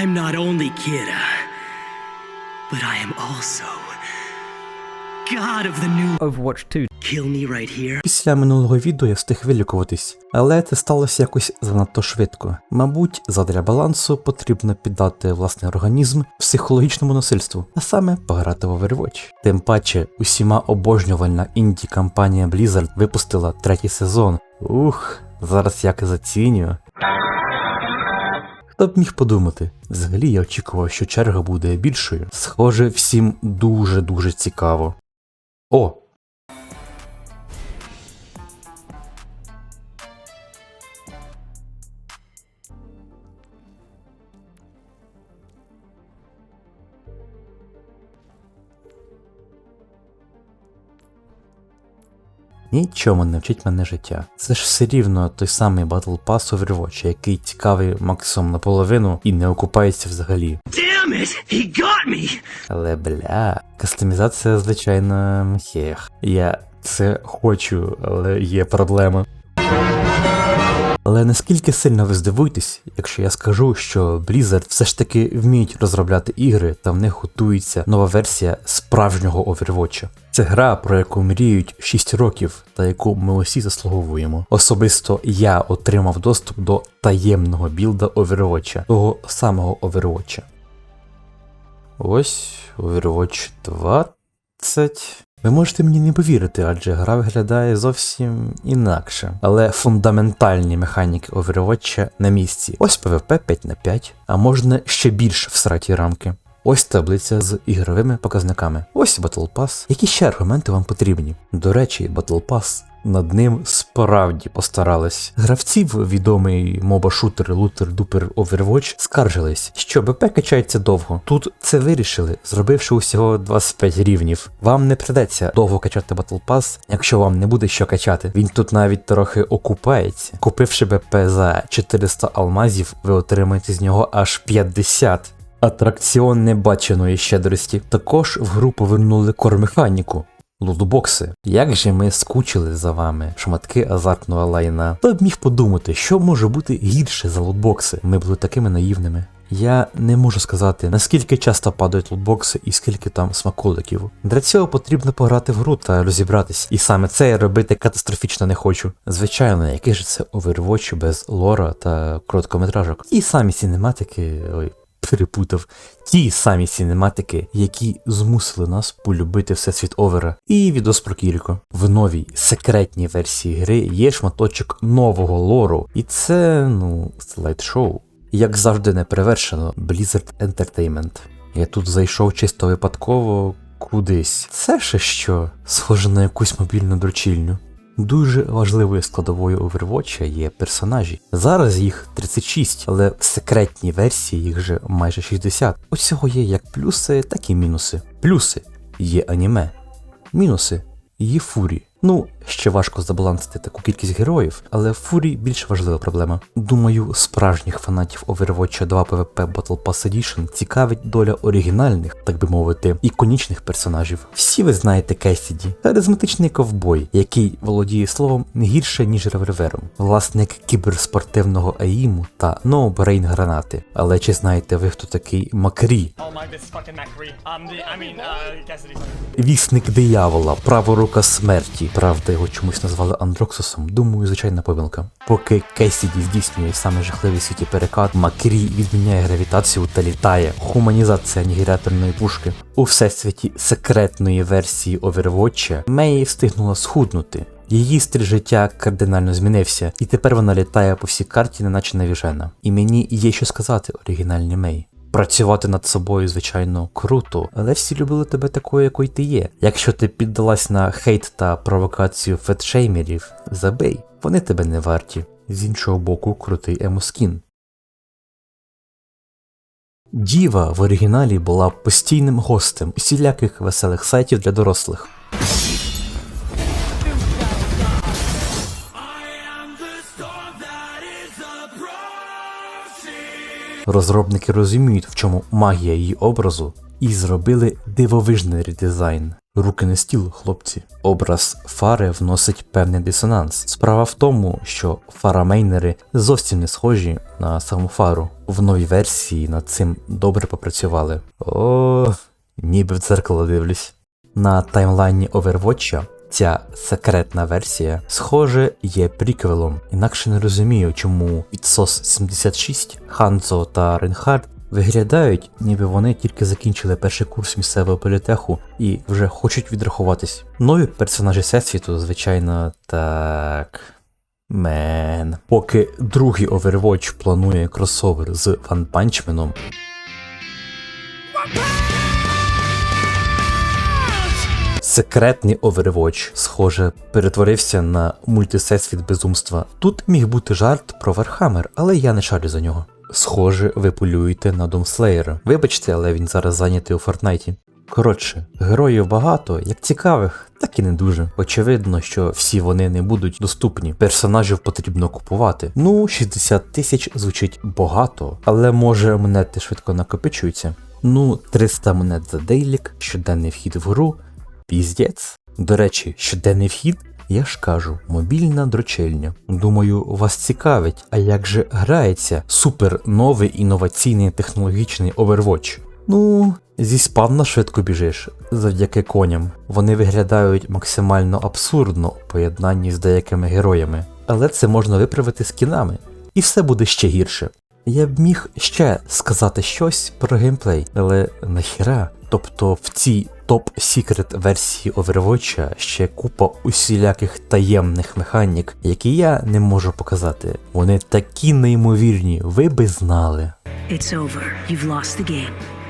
I'm not only Kira, but I am also God of the new. Overwatch 2 Kill me right here. Після минулого відео я встиг вилікуватись, але це сталося якось занадто швидко. Мабуть, задля балансу потрібно піддати власний організм психологічному насильству, а саме пограти в Overwatch. Тим паче, усіма обожнювальна інді компанія Blizzard випустила третій сезон. Ух, зараз як зацінюю. Хто б міг подумати? Взагалі я очікував, що черга буде більшою. Схоже, всім дуже-дуже цікаво. О, Нічому не вчить мене життя. Це ж все рівно той самий Battle Pass Overwatch, який цікавий максимум наполовину і не окупається взагалі. Damn it! He got me! Але бля, кастомізація, звичайно, мхех. Я це хочу, але є проблема. Але наскільки сильно ви здивуєтесь, якщо я скажу, що Blizzard все ж таки вміють розробляти ігри, та в них готується нова версія справжнього Overwatch. Це гра, про яку мріють 6 років, та яку ми усі заслуговуємо. Особисто я отримав доступ до таємного білда Overwatch, того самого Overwatch. Ось Overwatch 20. Ви можете мені не повірити, адже гра виглядає зовсім інакше. Але фундаментальні механіки Overwatch на місці. Ось PvP 5 на 5, а можна ще більш всраті рамки. Ось таблиця з ігровими показниками. Ось Battle Pass. Які ще аргументи вам потрібні? До речі, Battle Pass над ним справді постарались. Гравці в відомий моба-шутер Looter Duper Overwatch скаржились, що БП качається довго. Тут це вирішили, зробивши усього 25 рівнів. Вам не придеться довго качати Battle Pass, якщо вам не буде що качати. Він тут навіть трохи окупається. Купивши БП за 400 алмазів, ви отримаєте з нього аж 50. Атракціон небаченої щедрості. Також в гру повернули кор-механіку. Лутбокси. Як же ми скучили за вами, шматки азартного лайна. Хто б міг подумати, що може бути гірше за лутбокси? Ми були такими наївними. Я не можу сказати, наскільки часто падають лутбокси і скільки там смаколиків. Для цього потрібно пограти в гру та розібратись. І саме це я робити катастрофічно не хочу. Звичайно, який же це Overwatch без лора та короткометражок. І самі синематики. Ой, перепутав ті самі синематики, які змусили нас полюбити всесвіт Овера і відос про Кіріко. В новій секретній версії гри є шматочок нового лору, і це, ну, слайд-шоу. Як завжди не перевершено, Blizzard Entertainment. Я тут зайшов чисто випадково кудись. Це ще що? Схоже на якусь мобільну дрочільню. Дуже важливою складовою Overwatch є персонажі. Зараз їх 36, але в секретній версії їх вже майже 60. Усього є як плюси, так і мінуси. Плюси є аніме, мінуси є фурі. Ну, ще важко забалансити таку кількість героїв, але фурі більш важлива проблема. Думаю, справжніх фанатів Overwatch 2 PvP Battle Pass Edition цікавить доля оригінальних, так би мовити, іконічних персонажів. Всі ви знаєте Кесіді, харизматичний ковбой, який володіє словом не гірше, ніж револьвером, власник кіберспортивного аїму та ноубрейн гранати. Але чи знаєте ви, хто такий Макрі? Oh my, Um, the, I mean, uh, Вісник диявола, праворука смерті. Правда, його чомусь назвали Андроксосом. Думаю, звичайна помилка. Поки Кесіді здійснює саме жахливий світі перекат, Макрі відміняє гравітацію та літає. Хуманізація анігіляторної пушки. У всесвіті секретної версії Overwatch Меї встигнула схуднути. Її стиль життя кардинально змінився, і тепер вона літає по всій карті, неначе навіжена. І мені є що сказати оригінальні Мей. Працювати над собою, звичайно, круто, але всі любили тебе такою, якою ти є. Якщо ти піддалась на хейт та провокацію фетшеймерів, забий, вони тебе не варті. З іншого боку, крутий емоскін. Діва в оригіналі була постійним гостем усіляких веселих сайтів для дорослих. Розробники розуміють, в чому магія її образу, і зробили дивовижний редизайн. Руки не стіл, хлопці. Образ фари вносить певний дисонанс. Справа в тому, що фарамейнери зовсім не схожі на саму фару. В новій версії над цим добре попрацювали. О, ніби в дзеркало дивлюсь. На таймлайні Overwatch ця секретна версія, схоже, є приквелом. Інакше не розумію, чому відсос 76, Ханзо та Рейнхард виглядають, ніби вони тільки закінчили перший курс місцевого політеху і вже хочуть відрахуватись. Нові персонажі всесвіту, звичайно, так. Мен. Поки другий Overwatch планує кросовер з Ванпанчменом, Секретний Overwatch, схоже, перетворився на мультисесвіт безумства. Тут міг бути жарт про Вархаммер, але я не шарю за нього. Схоже, ви полюєте на Домслеєра. Вибачте, але він зараз зайнятий у Фортнайті. Коротше, героїв багато, як цікавих, так і не дуже. Очевидно, що всі вони не будуть доступні. Персонажів потрібно купувати. Ну, 60 тисяч звучить багато, але може монети швидко накопичуються. Ну, 300 монет за дейлік, щоденний вхід в гру. Піздець. До речі, щоденний вхід, я ж кажу, мобільна дрочельня. Думаю, вас цікавить, а як же грається супер новий інноваційний технологічний Overwatch? Ну, зі спавна швидко біжиш завдяки коням. Вони виглядають максимально абсурдно у поєднанні з деякими героями, але це можна виправити скінами, і все буде ще гірше. Я б міг ще сказати щось про геймплей, але нахіра? Тобто в цій топ-секрет версії Overwatch ще купа усіляких таємних механік, які я не можу показати. Вони такі неймовірні, ви би знали. It's over. You've lost the game.